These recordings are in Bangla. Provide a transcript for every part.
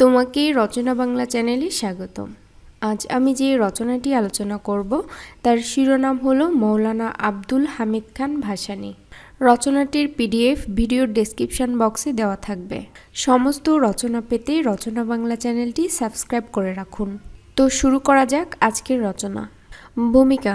তোমাকে রচনা বাংলা চ্যানেলে স্বাগতম। আজ আমি যে রচনাটি আলোচনা করব, তার শিরোনাম হলো মৌলানা আব্দুল হামিদ খান ভাসানী। রচনাটির পিডিএফ ভিডিওর ডেসক্রিপশন বক্সে দেওয়া থাকবে। সমস্ত রচনা পেতে রচনা বাংলা চ্যানেলটি সাবস্ক্রাইব করে রাখুন। তো শুরু করা যাক আজকের রচনা। ভূমিকা,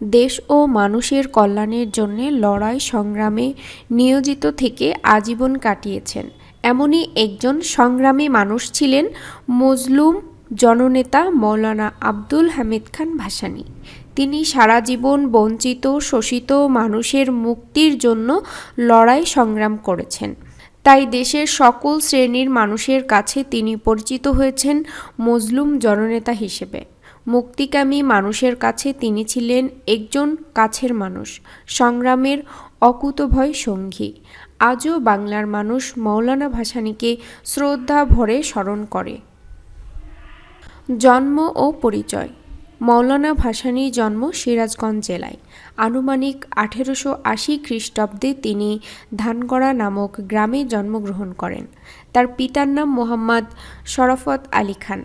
দেশ ও মানুষের কল্যাণের জন্য লড়াই সংগ্রামে নিয়োজিত থেকে আজীবন কাটিয়েছেন। এমনই একজন সংগ্রামী মানুষ ছিলেন মজলুম জননেতা মৌলানা আব্দুল হামিদ খান ভাসানী। তিনি সারা জীবন বঞ্চিত, শোষিত মানুষের মুক্তির জন্য লড়াই সংগ্রাম করেছেন। তাই দেশের সকল শ্রেণির মানুষের কাছে তিনি পরিচিত হয়েছেন মজলুম জননেতা হিসেবে। মুক্তিকামী মানুষের কাছে তিনি ছিলেন একজন কাছের মানুষ, সংগ্রামের অকুতভয় সঙ্গী। আজও বাংলার মানুষ মৌলানা ভাসানীকে শ্রদ্ধা ভরে স্মরণ করে। জন্ম ও পরিচয়। মৌলানা ভাসানীর জন্ম সিরাজগঞ্জ জেলায়। আনুমানিক আঠেরোশো আশি খ্রিস্টাব্দে তিনি ধানগড়া নামক গ্রামে জন্মগ্রহণ করেন। তার পিতার নাম মোহাম্মদ শরফত আলী খান।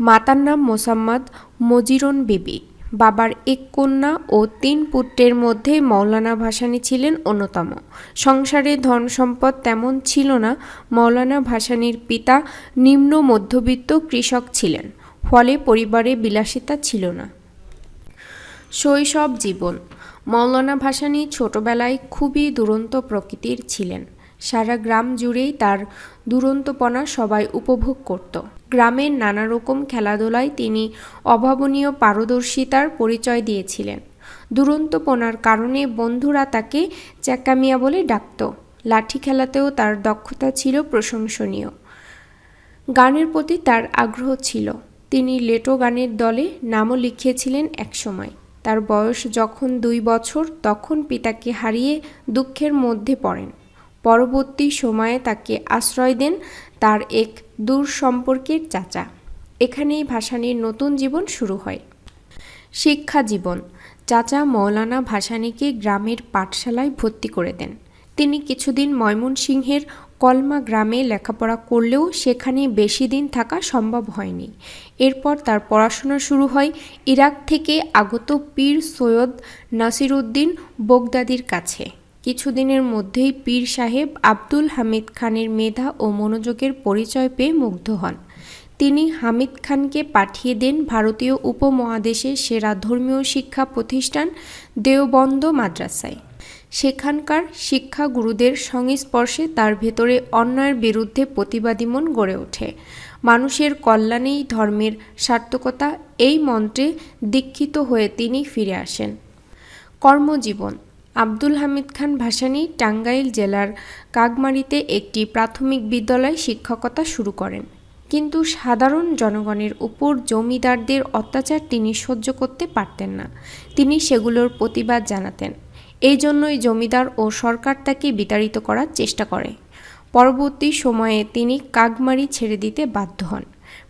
মাতার নাম মোসাম্মদ মজিরন বিবি। বাবার এক কন্যা ও তিন পুত্রের মধ্যে মৌলানা ভাসানী ছিলেন অন্যতম। সংসারে ধন সম্পদ তেমন ছিল না, মৌলানা ভাসানীর পিতা নিম্ন মধ্যবিত্ত কৃষক ছিলেন, ফলে পরিবারে বিলাসিতা ছিল না। শৈশব জীবন, মৌলানা ভাসানী ছোটবেলায় খুবই দুরন্ত প্রকৃতির ছিলেন। সারা গ্রাম জুড়েই তার দুরন্তপনা সবাই উপভোগ করত। গ্রামের নানা রকম খেলাধুলায় তিনি অভাবনীয় পারদর্শিতার পরিচয় দিয়েছিলেন। দুরন্তপনার কারণে বন্ধুরা তাকে চ্যাকামিয়া বলে ডাকত। লাঠি খেলাতেও তার দক্ষতা ছিল প্রশংসনীয়। গানের প্রতি তার আগ্রহ ছিল। তিনি লেটো গানের দলে নামও লিখিয়েছিলেন একসময়। তার বয়স যখন দুই বছর, তখন পিতাকে হারিয়ে দুঃখের মধ্যে পড়েন। পরবর্তী সময়ে তাকে আশ্রয় দেন তার এক দূর সম্পর্কের চাচা। এখানেই ভাসানীর নতুন জীবন শুরু হয়। শিক্ষা জীবন। চাচা মৌলানা ভাসানিকে গ্রামের পাঠশালায় ভর্তি করে দেন। তিনি কিছুদিন ময়মনসিংহের কলমা গ্রামে লেখাপড়া করলেও সেখানে বেশি দিন থাকা সম্ভব হয়নি। এরপর তার পড়াশোনা শুরু হয় ইরাক থেকে আগত পীর সৈয়দ নাসিরুদ্দিন বগদাদির কাছে। কিছুদিনের মধ্যেই পীর সাহেব আব্দুল হামিদ খানের মেধা ও মনোযোগের পরিচয় পেয়ে মুগ্ধ হন। তিনি হামিদ খানকে পাঠিয়ে দেন ভারতীয় উপমহাদেশের সেরা ধর্মীয় শিক্ষা প্রতিষ্ঠান দেওবন্দ মাদ্রাসায়। সেখানকার শিক্ষা গুরুদের সংস্পর্শে তার ভেতরে অন্যায়ের বিরুদ্ধে প্রতিবাদী মন গড়ে ওঠে। মানুষের কল্যাণেই ধর্মের সার্থকতা, এই মন্ত্রে দীক্ষিত হয়ে তিনি ফিরে আসেন। কর্মজীবন আব্দুল হামিদ খান ভাসানী টাঙ্গাইল জেলার কাকমারিতে একটি প্রাথমিক বিদ্যালয়ে শিক্ষকতা শুরু করেন। কিন্তু সাধারণ জনগণের উপর জমিদারদের অত্যাচার তিনি সহ্য করতে পারতেন না। তিনি সেগুলোর প্রতিবাদ জানাতেন। এই জন্যই জমিদার ও সরকার তাকে বিতাড়িত করার চেষ্টা করে। পরবর্তী সময়ে তিনি কাকমারি ছেড়ে দিতে বাধ্য হন।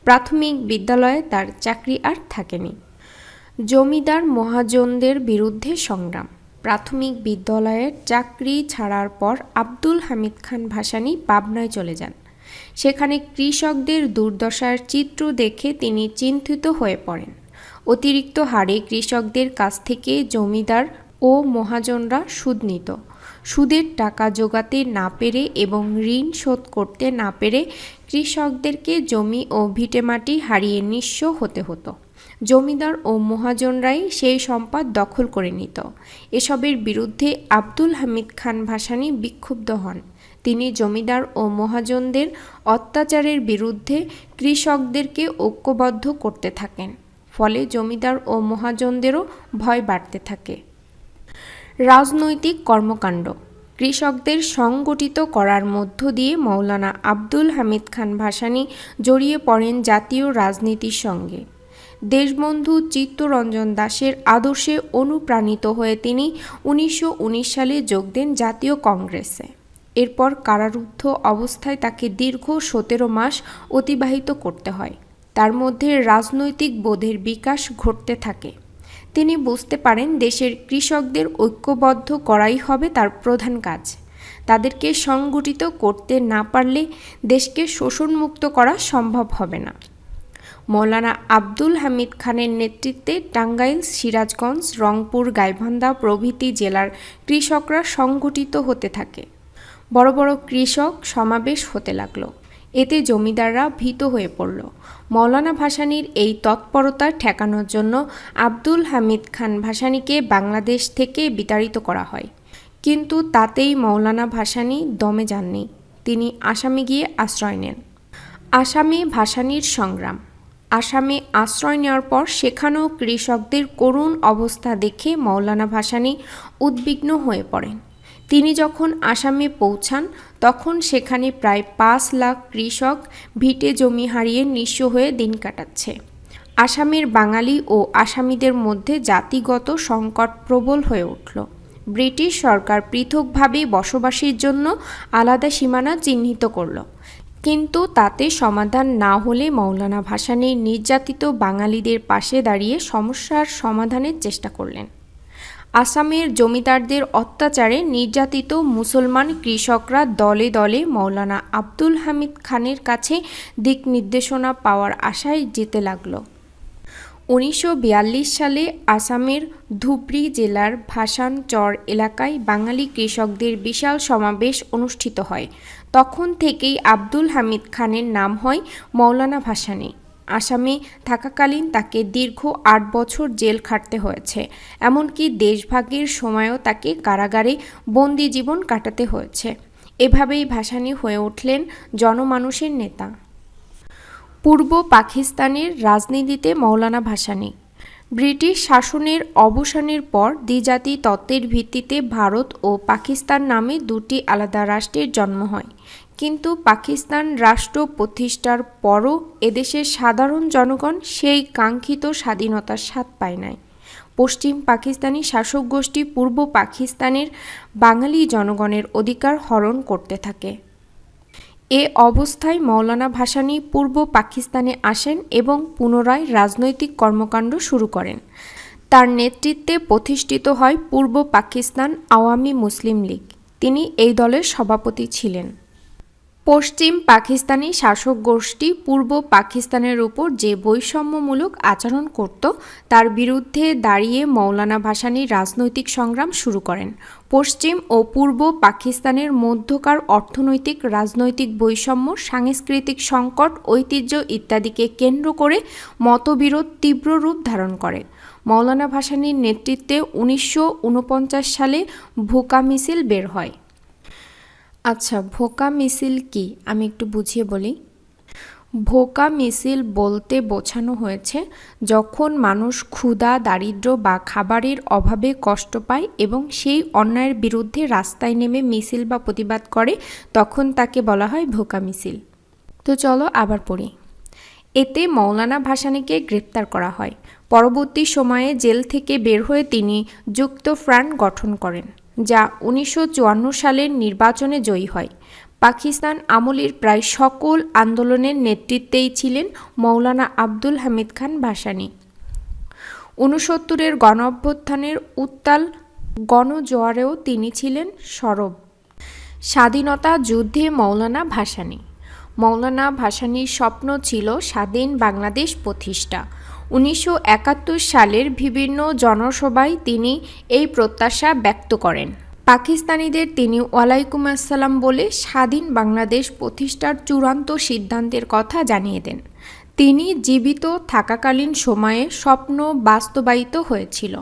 প্রাথমিক বিদ্যালয়ে তার চাকরি আর থাকেনি। জমিদার মহাজনদের বিরুদ্ধে সংগ্রাম। প্রাথমিক বিদ্যালয়ের চাকরি ছাড়ার পর আব্দুল হামিদ খান ভাসানী পাবনায় চলে যান। সেখানে কৃষকদের দুর্দশার চিত্র দেখে তিনি চিন্তিত হয়ে পড়েন। অতিরিক্ত হারে কৃষকদের কাছ থেকে জমিদার ও মহাজনরা সুদ নিত। সুদের টাকা জোগাতে না পেরে এবং ঋণ শোধ করতে না পেরে কৃষকদেরকে জমি ও ভিটেমাটি হারিয়ে নিঃস্ব হতে হতো। জমিদার ও মহাজনরাই সেই সম্পদ দখল করে নিত। এসবের বিরুদ্ধে আব্দুল হামিদ খান ভাসানী বিক্ষুব্ধ হন। তিনি জমিদার ও মহাজনদের অত্যাচারের বিরুদ্ধে কৃষকদেরকে ঐক্যবদ্ধ করতে থাকেন। ফলে জমিদার ও মহাজনদেরও ভয় বাড়তে থাকে। রাজনৈতিক কর্মকাণ্ড। কৃষকদের সংগঠিত করার মধ্য দিয়ে মৌলানা আব্দুল হামিদ খান ভাসানী জড়িয়ে পড়েন জাতীয় রাজনীতির সঙ্গে। দেশবন্ধু চিত্তরঞ্জন দাসের আদর্শে অনুপ্রাণিত হয়ে তিনি উনিশশো উনিশ সালে যোগ দেন জাতীয় কংগ্রেসে। এরপর কারারুদ্ধ অবস্থায় তাকে দীর্ঘ সতেরো মাস অতিবাহিত করতে হয়। তার মধ্যে রাজনৈতিক বোধের বিকাশ ঘটতে থাকে। তিনি বুঝতে পারেন দেশের কৃষকদের ঐক্যবদ্ধ করাই হবে তার প্রধান কাজ। তাদেরকে সংগঠিত করতে না পারলে দেশকে শোষণমুক্ত করা সম্ভব হবে না। মৌলানা আব্দুল হামিদ খানের নেতৃত্বে টাঙ্গাইল, সিরাজগঞ্জ, রংপুর, গাইবান্ধা প্রভৃতি জেলার কৃষকরা সংগঠিত হতে থাকে। বড় বড় কৃষক সমাবেশ হতে লাগল। এতে জমিদাররা ভীত হয়ে পড়ল। মৌলানা ভাসানীর এই তৎপরতা ঠেকানোর জন্য আব্দুল হামিদ খান ভাসানীকে বাংলাদেশ থেকে বিতাড়িত করা হয়। কিন্তু তাতেই মৌলানা ভাসানী দমে যাননি। তিনি আসামে গিয়ে আশ্রয় নেন। আসামে ভাসানীর সংগ্রাম। আসামে আশ্রয় নেওয়ার পর সেখানেও কৃষকদের করুণ অবস্থা দেখে মৌলানা ভাসানী উদ্বিগ্ন হয়ে পড়েন। তিনি যখন আসামে পৌঁছান, তখন সেখানে প্রায় পাঁচ লাখ কৃষক ভিটে জমি হারিয়ে নিঃস্ব হয়ে দিন কাটাচ্ছে। আসামের বাঙালি ও আসামিদের মধ্যে জাতিগত সংকট প্রবল হয়ে উঠল। ব্রিটিশ সরকার পৃথকভাবে বসবাসের জন্য আলাদা সীমানা চিহ্নিত করল। কিন্তু তাতে সমাধান না হলে মৌলানা ভাসানী নির্যাতিত বাঙালিদের পাশে দাঁড়িয়ে সমস্যার সমাধানের চেষ্টা করলেন। আসামের জমিদারদের অত্যাচারে নির্যাতিত মুসলমান কৃষকরা দলে দলে মৌলানা আব্দুল হামিদ খানের কাছে দিক নির্দেশনা পাওয়ার আশায় যেতে লাগল। উনিশশো সালে আসামের ধুবড়ী জেলার ভাসানচর এলাকায় বাঙালি কৃষকদের বিশাল সমাবেশ অনুষ্ঠিত হয়। তখন থেকেই আব্দুল হামিদ খানের নাম হয় মৌলানা ভাসানী। আসামে থাকাকালীন তাকে দীর্ঘ আট বছর জেল খাটতে হয়েছে। এমনকি দেশভাগের সময়ও তাকে কারাগারে বন্দি জীবন কাটাতে হয়েছে। এভাবেই ভাসানী হয়ে উঠলেন জনমানুষের নেতা। পূর্ব পাকিস্তানের রাজনীতিতে মৌলানা ভাসানী ব্রিটিশ শাসনের অবসানের পর দ্বিজাতি তত্ত্বের ভিত্তিতে ভারত ও পাকিস্তান নামে দুটি আলাদা রাষ্ট্রের জন্ম হয়। কিন্তু পাকিস্তান রাষ্ট্র প্রতিষ্ঠার পরও এদেশের সাধারণ জনগণ সেই কাঙ্ক্ষিত স্বাধীনতার স্বাদ পায় নাই। পশ্চিম পাকিস্তানি শাসক গোষ্ঠী পূর্ব পাকিস্তানের বাঙালি জনগণের অধিকার হরণ করতে থাকে। এ অবস্থায় মৌলানা ভাসানী পূর্ব পাকিস্তানে আসেন এবং পুনরায় রাজনৈতিক কর্মকাণ্ড শুরু করেন। তার নেতৃত্বে প্রতিষ্ঠিত হয় পূর্ব পাকিস্তান আওয়ামী মুসলিম লীগ। তিনি এই দলের সভাপতি ছিলেন। পশ্চিম পাকিস্তানি শাসক গোষ্ঠী পূর্ব পাকিস্তানের উপর যে বৈষম্যমূলক আচরণ করত, তার বিরুদ্ধে দাঁড়িয়ে মৌলানা ভাসানী রাজনৈতিক সংগ্রাম শুরু করেন। পশ্চিম ও পূর্ব পাকিস্তানের মধ্যকার অর্থনৈতিক, রাজনৈতিক বৈষম্য, সাংস্কৃতিক সংকট, ঐতিহ্য ইত্যাদিকে কেন্দ্র করে মতবিরোধ তীব্র রূপ ধারণ করে। মৌলানা ভাসানীর নেতৃত্বে উনিশশো ঊনপঞ্চাশ সালে ভুকা মিছিল বের হয়। আচ্ছা ভোকা মিছিল কি? আমি একটু বুঝিয়ে বলি। ভোকা মিছিল বলতে বোঝানো হয়েছে যখন মানুষ ক্ষুধা, দারিদ্র বা খাবারের অভাবে কষ্ট পায় এবং সেই অন্যায়ের বিরুদ্ধে রাস্তায় নেমে মিছিল বা প্রতিবাদ করে, তখন তাকে বলা হয় ভোকা মিছিল। তো চলো আবার পড়ি। এতে মৌলানা ভাসানীকে গ্রেপ্তার করা হয়। পরবর্তী সময়ে জেল থেকে বের হয়ে তিনি যুক্ত ফ্রান্ট গঠন করেন। যা উনিশশো চুয়ান্ন সালের নির্বাচনে জয়ী হয়। পাকিস্তান আমলের প্রায় সকল আন্দোলনের নেতৃত্বেই ছিলেন মৌলানা আব্দুল হামিদ খান ভাসানী। ঊনসত্তরের গণ অভ্যুত্থানের উত্তাল গণজোয়ারেও তিনি ছিলেন সরব। স্বাধীনতা যুদ্ধে মৌলানা ভাসানী। মৌলানা ভাসানীর স্বপ্ন ছিল স্বাধীন বাংলাদেশ প্রতিষ্ঠা। উনিশশো একাত্তর সালের বিভিন্ন জনসভায় তিনি এই প্রত্যাশা ব্যক্ত করেন। পাকিস্তানিদের তিনি ওয়ালাইকুম আসসালাম বলে স্বাধীন বাংলাদেশ প্রতিষ্ঠার চূড়ান্ত সিদ্ধান্তের কথা জানিয়ে দেন। তিনি জীবিত থাকাকালীন সময়ে স্বপ্ন বাস্তবায়িত হয়েছিল।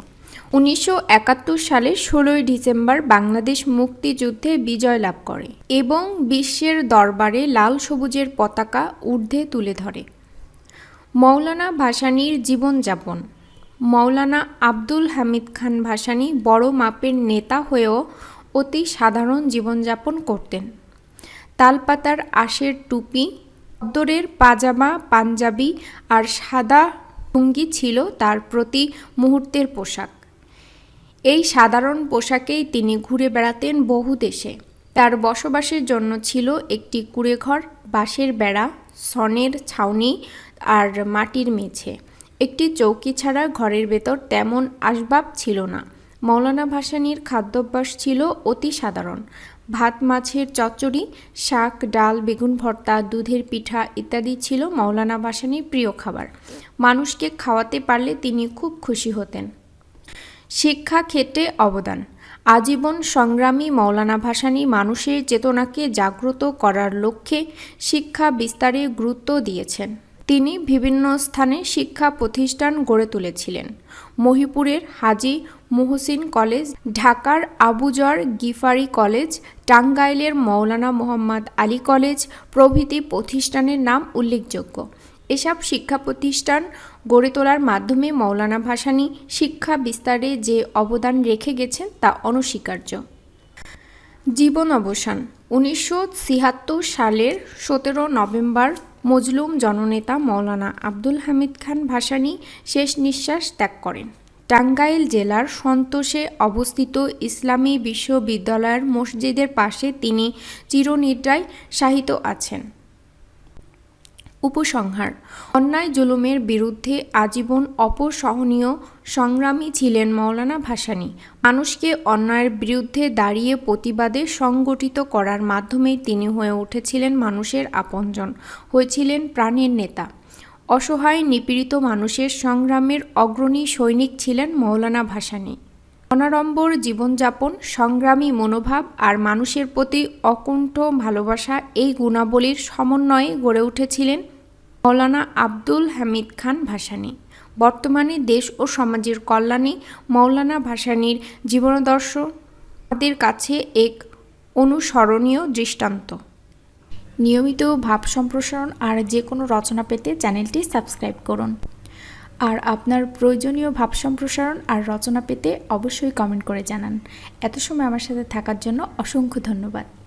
উনিশশো একাত্তর সালে ষোলোই ডিসেম্বর বাংলাদেশ মুক্তিযুদ্ধে বিজয় লাভ করে এবং বিশ্বের দরবারে লাল সবুজের পতাকা ঊর্ধ্বে তুলে ধরে। মৌলানা ভাসানীর জীবনযাপন। মৌলানা আব্দুল হামিদ খান ভাসানী বড় মাপের নেতা হয়েও অতি সাধারণ জীবনযাপন করতেন। তালপাতার আশের টুপি অদ্দরের পাজামা, পাঞ্জাবি আর সাদা লুঙ্গি ছিল তার প্রতি মুহূর্তের পোশাক। এই সাধারণ পোশাকেই তিনি ঘুরে বেড়াতেন বহু দেশে। তার বসবাসের জন্য ছিল একটি কুড়েঘর, বাঁশের বেড়া সনের ছাউনি আর মাটির মেঝে। একটি চৌকি ছাড়া ঘরের ভেতর তেমন আসবাব ছিল না। মৌলানা ভাসানীর খাদ্যাভ্যাস ছিল অতি সাধারণ। ভাত, মাছের চচ্চড়ি, শাক, ডাল, বেগুন ভর্তা, দুধের পিঠা ইত্যাদি ছিল মৌলানা ভাসানির প্রিয় খাবার। মানুষকে খাওয়াতে পারলে তিনি খুব খুশি হতেন। শিক্ষা ক্ষেত্রে অবদান। আজীবন সংগ্রামী মৌলানা ভাসানী মানুষের চেতনাকে জাগ্রত করার লক্ষ্যে শিক্ষা বিস্তারে গুরুত্ব দিয়েছেন। তিনি বিভিন্ন স্থানে শিক্ষা প্রতিষ্ঠান গড়ে তুলেছিলেন। মহিপুরের হাজি মুহসিন কলেজ, ঢাকার আবুজর গিফারি কলেজ, টাঙ্গাইলের মৌলানা মোহাম্মদ আলী কলেজ প্রভৃতি প্রতিষ্ঠানের নাম উল্লেখযোগ্য। এসব শিক্ষা প্রতিষ্ঠান গড়ে তোলার মাধ্যমে মৌলানা ভাসানী শিক্ষা বিস্তারে যে অবদান রেখে গেছেন তা অনস্বীকার্য। জীবন অবসান, উনিশশো ছিয়াত্তর সালের সতেরো নভেম্বর মজলুম জননেতা মৌলানা আব্দুল হামিদ খান ভাসানী শেষ নিঃশ্বাস ত্যাগ করেন। টাঙ্গাইল জেলার সন্তোষে অবস্থিত ইসলামী বিশ্ববিদ্যালয়ের মসজিদের পাশে তিনি চিরনিদ্রায় শাহিত আছেন। উপসংহার। অন্যায় জুলুমের বিরুদ্ধে আজীবন অপসহনীয় সংগ্রামী ছিলেন মৌলানা ভাসানী। মানুষকে অন্যায়ের বিরুদ্ধে দাঁড়িয়ে প্রতিবাদে সংগঠিত করার মাধ্যমেই তিনি হয়ে উঠেছিলেন মানুষের আপনজন, হয়েছিলেন প্রাণের নেতা। অসহায় নিপীড়িত মানুষের সংগ্রামের অগ্রণী সৈনিক ছিলেন মৌলানা ভাসানী। অনাড়ম্বর জীবনযাপন, সংগ্রামী মনোভাব আর মানুষের প্রতি অকুণ্ঠ ভালোবাসা এই গুণাবলীর সমন্বয়ে গড়ে উঠেছিলেন মৌলানা আব্দুল হামিদ খান ভাসানী। বর্তমানে দেশ ও সমাজের কল্যাণে মৌলানা ভাসানীর জীবনাদর্শ আমাদের কাছে এক অনুসরণীয় দৃষ্টান্ত। নিয়মিত ভাব সম্প্রসারণ আর যে কোনো রচনা পেতে চ্যানেলটি সাবস্ক্রাইব করুন। আর আপনার প্রয়োজনীয় ভাব সম্প্রসারণ আর রচনা পেতে অবশ্যই কমেন্ট করে জানান। এত সময় আমার সাথে থাকার জন্য অসংখ্য ধন্যবাদ।